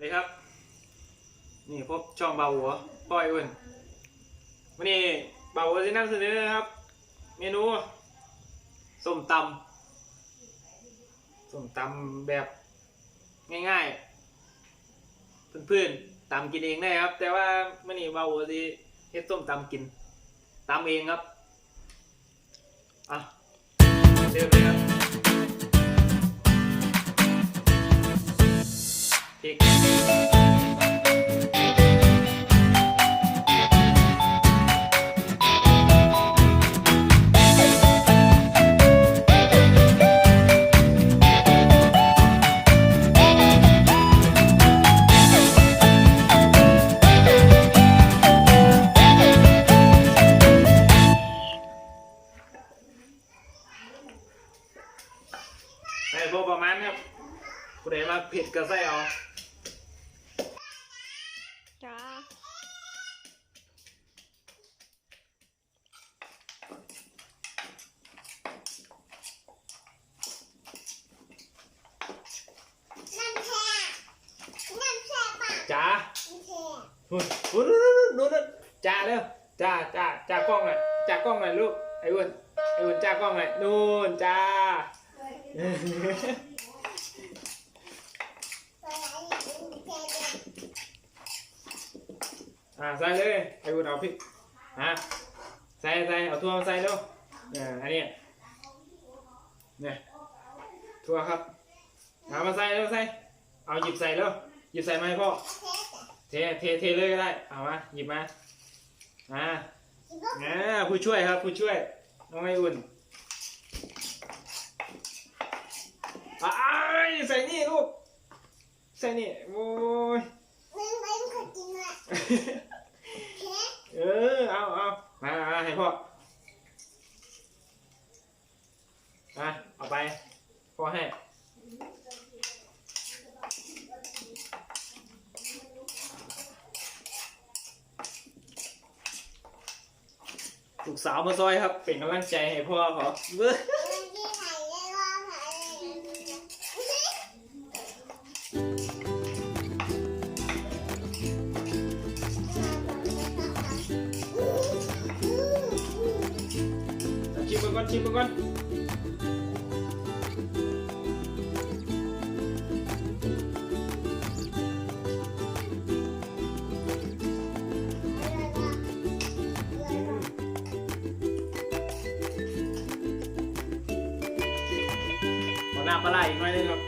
วัสดีครับ นี่พบช่องเบาหัวป้อยอุ่นวันนี้เบาหัวจะนำเสนอนะครับ เมนูส้มตำส้มตำแบบง่ายๆเพื่อนๆตำกินเองได้ครับ แต่ว่ามื่อนี้เบาหัวจะเฮ็ดส้มตำกินตำเองครับ เผ็ดก็ใส่เอาจ้าจ้าน้ำแข็งน้ำแข็งป่ะนู่นนู่นนู่นนู่นจ้าเร็วจ้าจ้าจ้ากล้องหน่อยจ้ากล้องหน่อยลูกไอ้อ้วนไอ้อ้วนจ้ากล้องหน่อยนู่นจ้า อ่าใส่เลยไอ้อ้วนเอาพริกฮะใส่ใส่เอาทั่วมาใส่เร็วเนี่ยอันนี้เนี่ยทั่วครับเอามาใส่เร็วใส่เอาหยิบใส่เร็วหยิบใส่มาให้พ่อเทเทเทเลยก็ได้เอามาหยิบมาอ่าอ่าผู้ช่วยครับผู้ช่วยน้องไออุ่นอ่าใส่นี่ลูกใส่นี่โอ้ย เออ เอาเอามามาให้พ่ออะเอาไป พ่อให้ ลูกสาวมาซอยครับ เป็นกำลังใจให้พ่อเขาเบ้อ มันก่อนชิมมันก่อนขอน้ำปลาไหลอีกหน่อยนึงครับ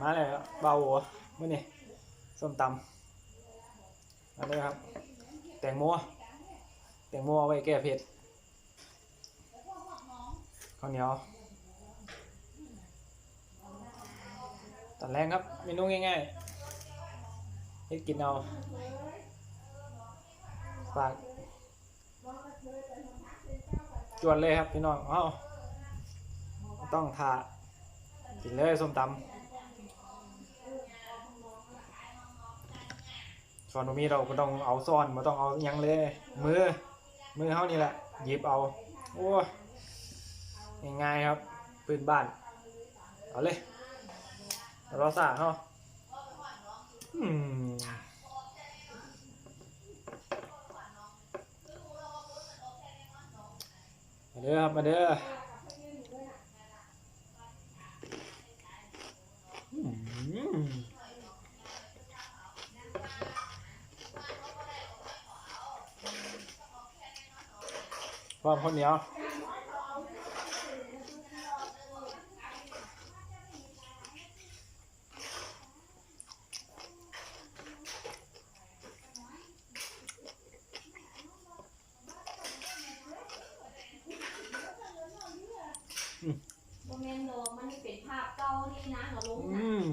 มาเลยครับเบาหัวมื่อนี่ส้มตำมาเลยครับ แตงโมแตงโมเอาไว้แก้เผ็ดข้าวเหนียวตอนแรกครับเมนูง่ายๆให้กินเอาฝากจวนเลยครับพี่น้องเอ้าต้องทากินเลยส้มตำ ส่วนตรงนี้เราก็ต้องเอาซ่อนมาต้องเอาหยังเลย มือ มือเขานี่แหละหยิบเอาโอ้ยง่ายๆครับปืนบ้าน เอาเลยราสาเขาอืมมาเด้อครับมาเด้ออืม วามข้าวเหนียวอืมโมเมนต์โลมันนี่เป็นภาพเก่านี่นะเขาลงอืนะม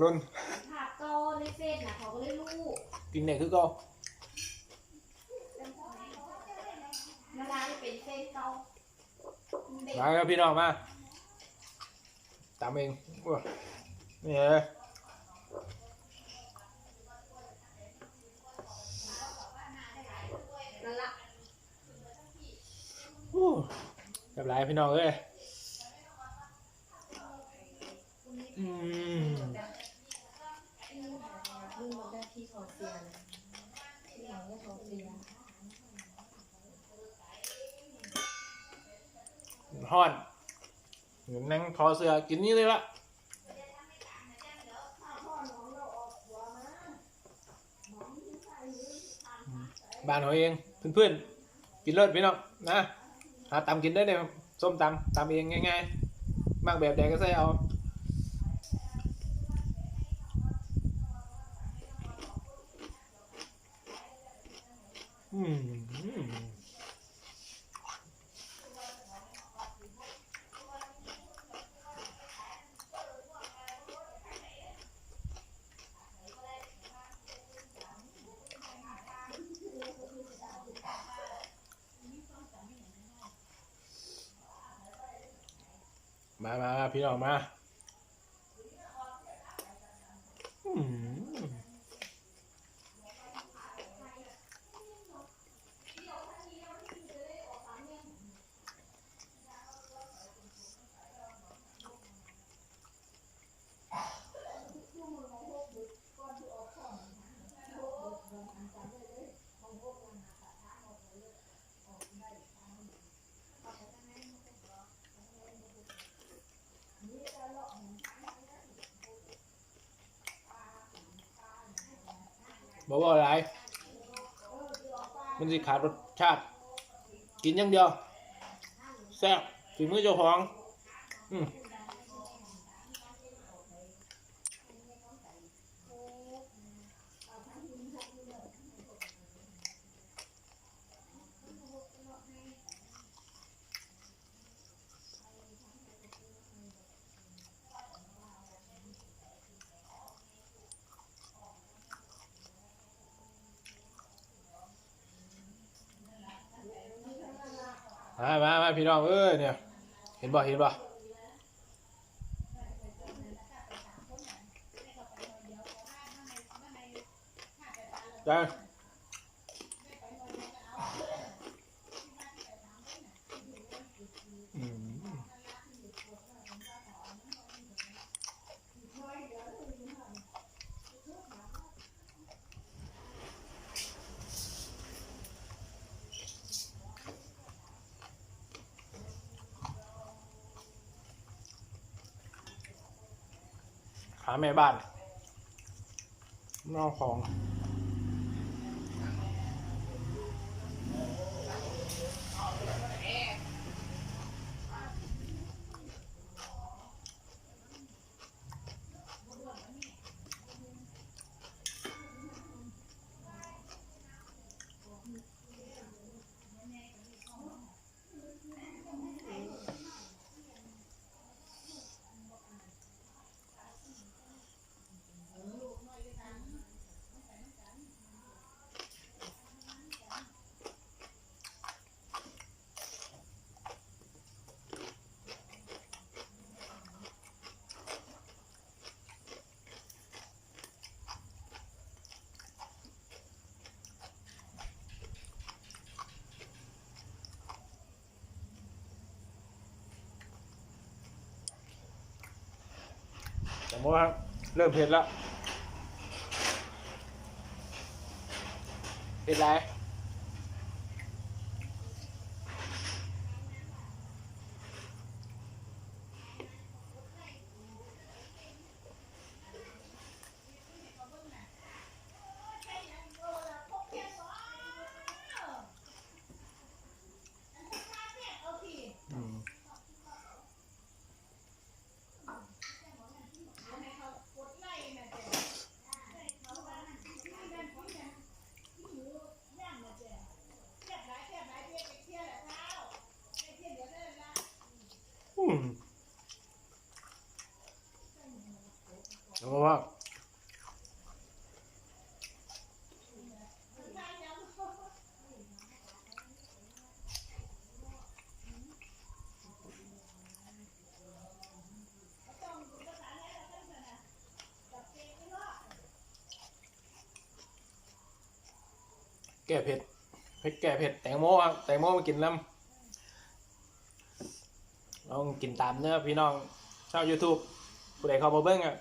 ล้นเป็นภาพเก่าในเฟซนะเขาก็เลยรู้กินเนี่ยคือเก็ มาครับพี่น้องมาตามเองอ้วนี่เลยนั่นละอู้เรียบร้อยพี่น้องเอ้ยอืมที่เขาเสียที่หลังก็เขาเสีย ฮ้อนเหมือนนั่งคอเสือกินนี่เลยละบ้านเราเองเพื่อนๆกินเลิศพี่น้องนะหาตำกินได้เลยส้มตำตำเองง่ายๆมากแบบใดก็ใส่เอาอืม มามาพี่น้องมาอืม บอกว่าอะไรมันสิขาดรสชาติ กินอย่างเดียวแซ่บฝีมือเจ้าของ อืม มามามาพี่น้องเอ้ยเนี่ย เห็นบ่เห็นบ่ได้อืม หาแม่บ้านนอกของ ผมว่าเริ่มเผ็ดแล้วเผ็ดไรอืม แก้เผ็ดเผ็ดแก้เผ็ดแตงโมครับแตงโมมากินน้ำลองกินตามเนื้อพี่น้องชาว YouTube ผู้ใดเข้ามาเบิ้งอะ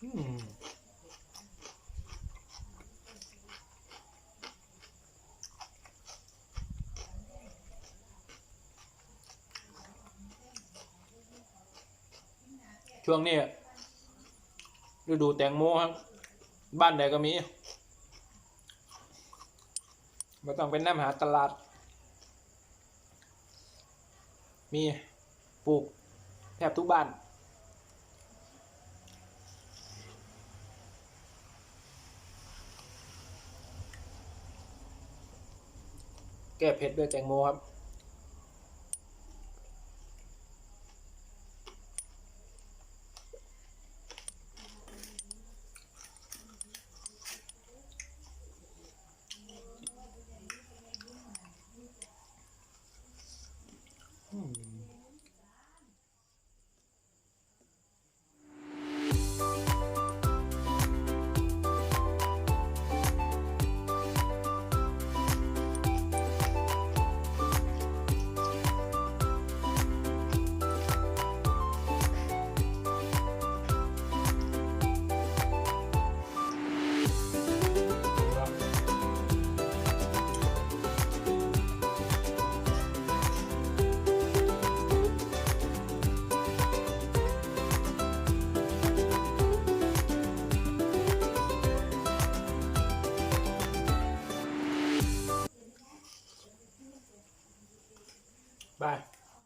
ช่วงนี้ฤดูแตงโมครับ บ้านใดก็มีไม่ต้องเป็นน้ำหาตลาด มีปลูกแทบทุกบ้าน แก้เผ็ดด้วยแตงโมครับ อืม